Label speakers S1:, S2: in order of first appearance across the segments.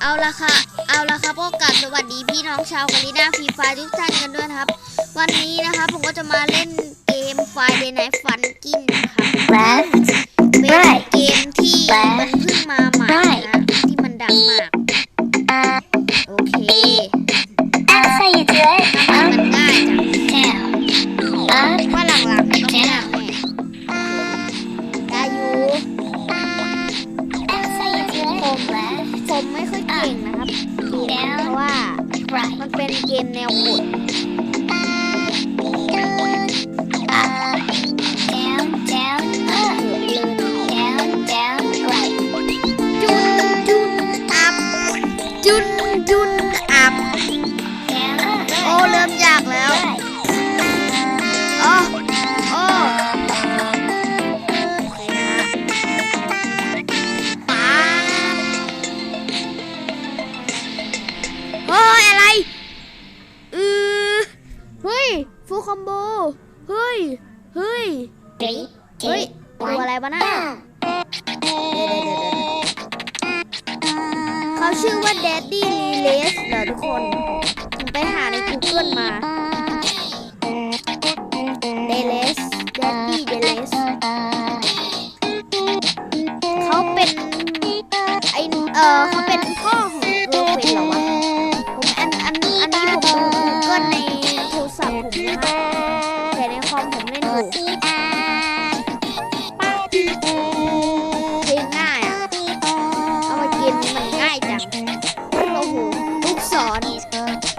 S1: เอาละค่ะ เอาละครับพบกับสวัสดีพี่น้องชาวกาลิน่าฟรีไฟทุกท่านกันด้วยครับ วันนี้นะคะผมก็จะมาเล่นเกมไฟเดนไนฟันกินนะครับ เป็นเกมที่มันเพิ่งมาใหม่นะ คอมโบ เฮ้ย เฮ้ยเฮ้ย
S2: two
S1: ตัวอะไรบ้าน่ะเขาชื่อว่าเดดดี้ลีเลสเหรอทุกคน ผมไปหาในกูเกิลมา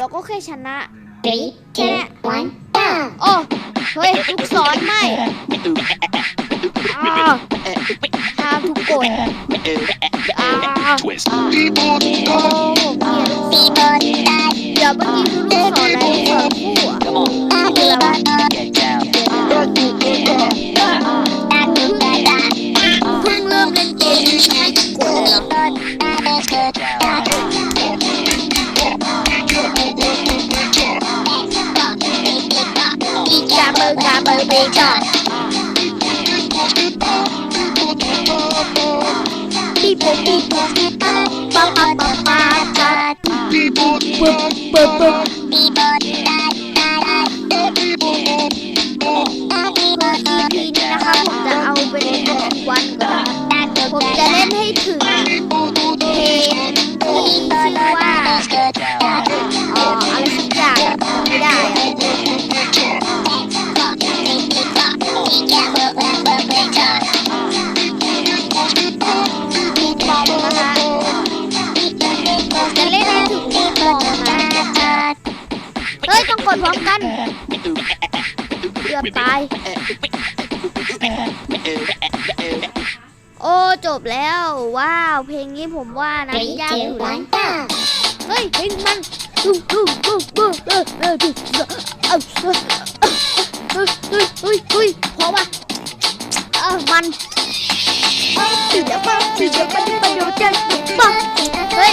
S1: เราก็แค่ชนะ
S2: three two
S1: โอ้เฮ้ยทุกศรไม่อ้าวกกดตีบนตตีบ
S2: นต
S1: เดี๋ยวเมื่อกี้คือลูกศรอะไรลูกศรคู่อะตีบนตา People, าย โอ้จบแล้วว้าว เพลงนี้ผมว่านะยากอยู่นะเฮ้ยเพลงมันดูดูดูดูดูดูดูเฮ้ยเฮ้ยเฮ้ยเฮ้ยพอมาเออมันเดี๋ยวป้าเดี๋ยวป้าเดี๋ยวป้าเดี๋ยวป้าเฮ้ย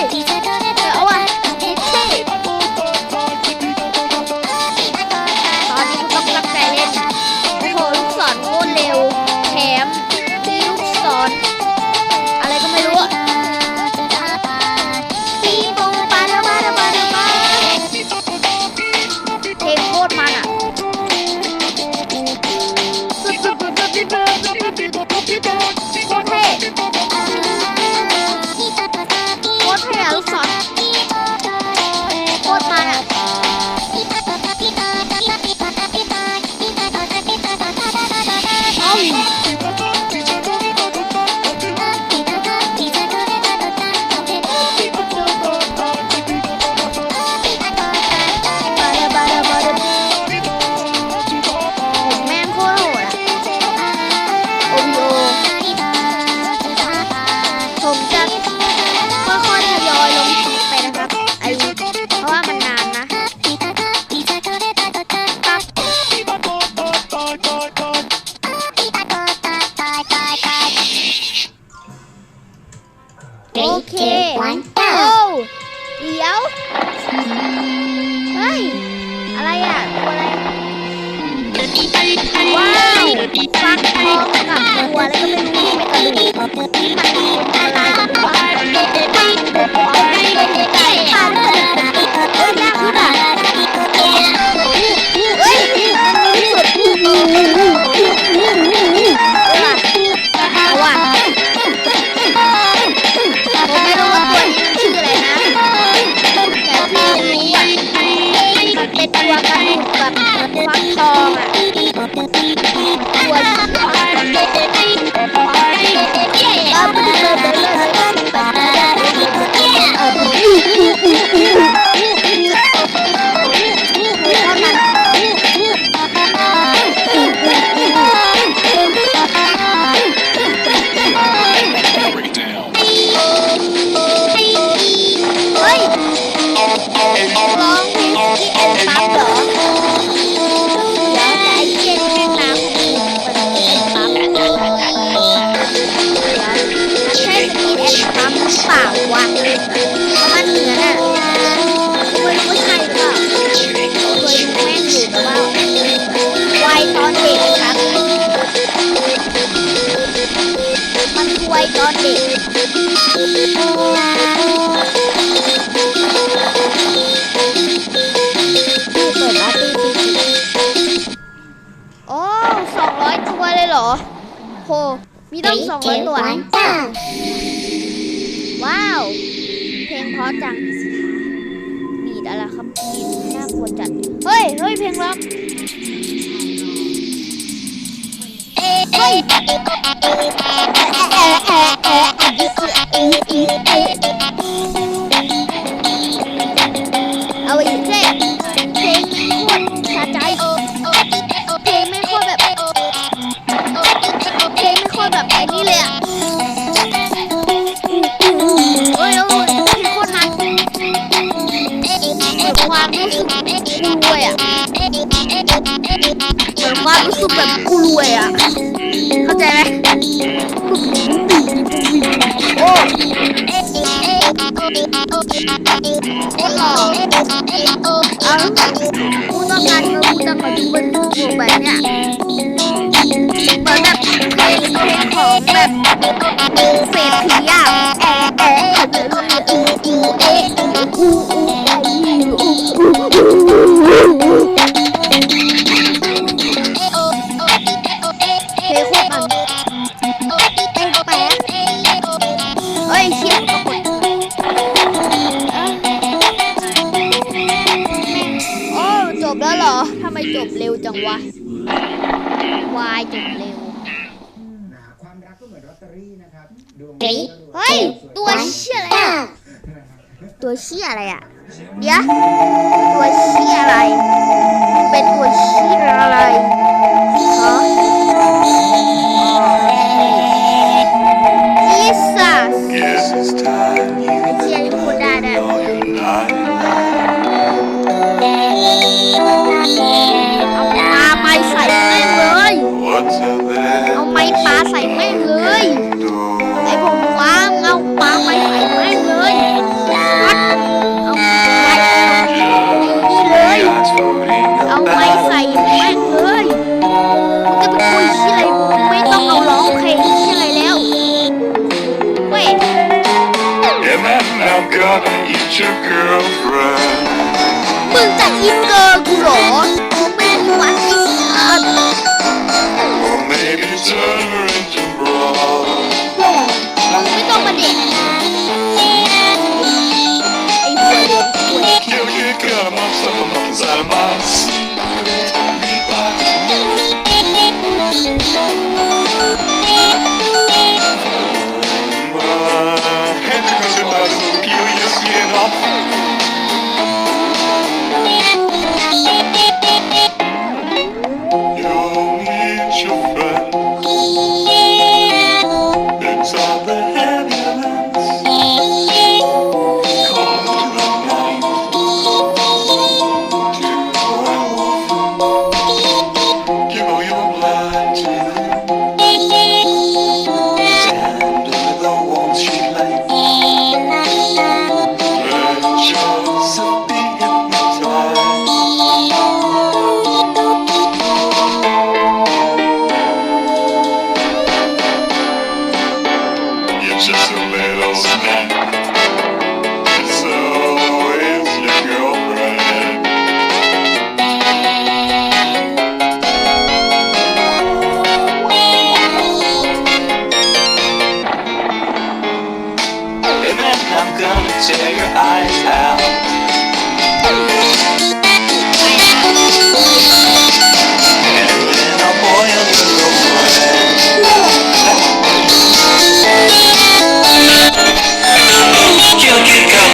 S1: ตั ล่าวะเพราะมันเหมือนอะกูไม่รู้ว่าใช่หรือเปล่าเคยดูแม่งอยู่แต่ว่าวัยตอนเด็กครับ มันคือวัยตอนเด็กเปิดมาตีตีโอ้สองร้อยตัวเลยเหรอโหมีตั้งสองร้อยตัว
S2: ย
S1: ว้าว เพลงเพราะจังบีดอะไรครับบีดน่ากลัวจัด เฮ้ย เฮ้ย เพลงร็อกเฮ้ย ว่ารู้สึกแบบกูรวยอะ เข้าใจไหมโอ้เอากูต้องการเงินกูจะขอดูเป็นพวกแบบเนี้ยเหมือนแบบเพลงเพลงของแบบ จบเร็วจังวะ วายจบเร็ว
S3: นะความรักก็เหมือนลอตเตอรี่นะครับดวง
S2: Three,
S1: เฮ้ย ตัวเชี่ยอะไรอะตัวเชี่ยอะไรอะเดี๋ยวตัวเชี่ยอะไร เป็นตัวเชี่ยอะไร แม่งเลยไอ้ผมว้างเอาปลาไปใส่แม่งเลยวัดเอาไปนี่เลย เอาไม้
S4: about.
S1: ใส่แม่งเลยมึงจะไปคุยชี่ยอะไรมึงไม่ต้องเอาร้องเพลงชี่ยอะไรแล้วเว้ย
S4: Am I now gonna eat your girlfriend?
S1: 好。